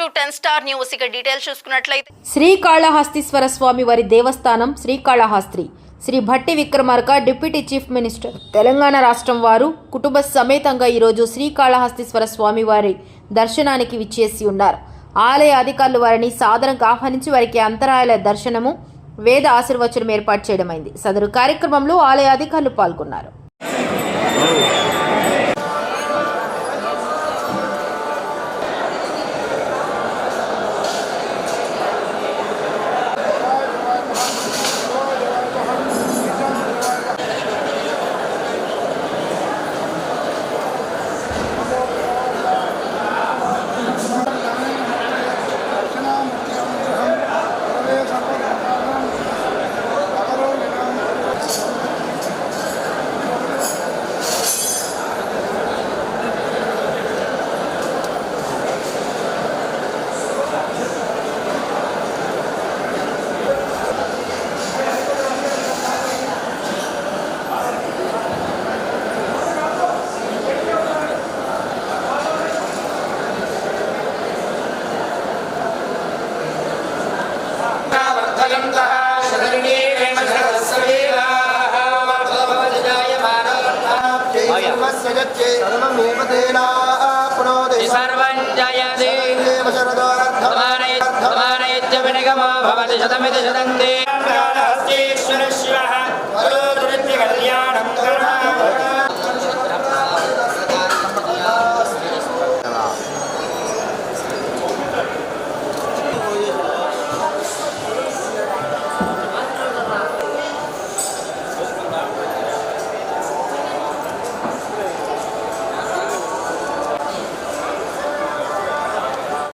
To ten star news. ఇక details చూసుకున్నట్లయితే శ్రీకాళహస్తీశ్వర స్వామి వారి దేవస్థానం Srikalahasti Sri Bhatti Vikramarka deputy chief minister. Telangana రాష్ట్రం వారు కుటుంబ సమేతంగా ఈరోజు శ్రీకాళహస్తీశ్వర స్వామి వారి దర్శనానికి విచ్చేసి ఉన్నారు. ఆలయ అధికారులు వారిని సాదరంగా ఆహ్వానించి వారికి అంతరాయాల దర్శనము వేద ఆశీర్వచనం ఏర్పాటు చేయడమైంది. సదరు కార్యక్రమంలో ఆలయ అధికారులు పాల్గొన్నారు. सर्वस्य शतंते सर्वमेव तेनाप्नोति सर्वं जयति। एव विनिगमो भवति शतमिति शतन्ति। हस्तीश्वर शिवः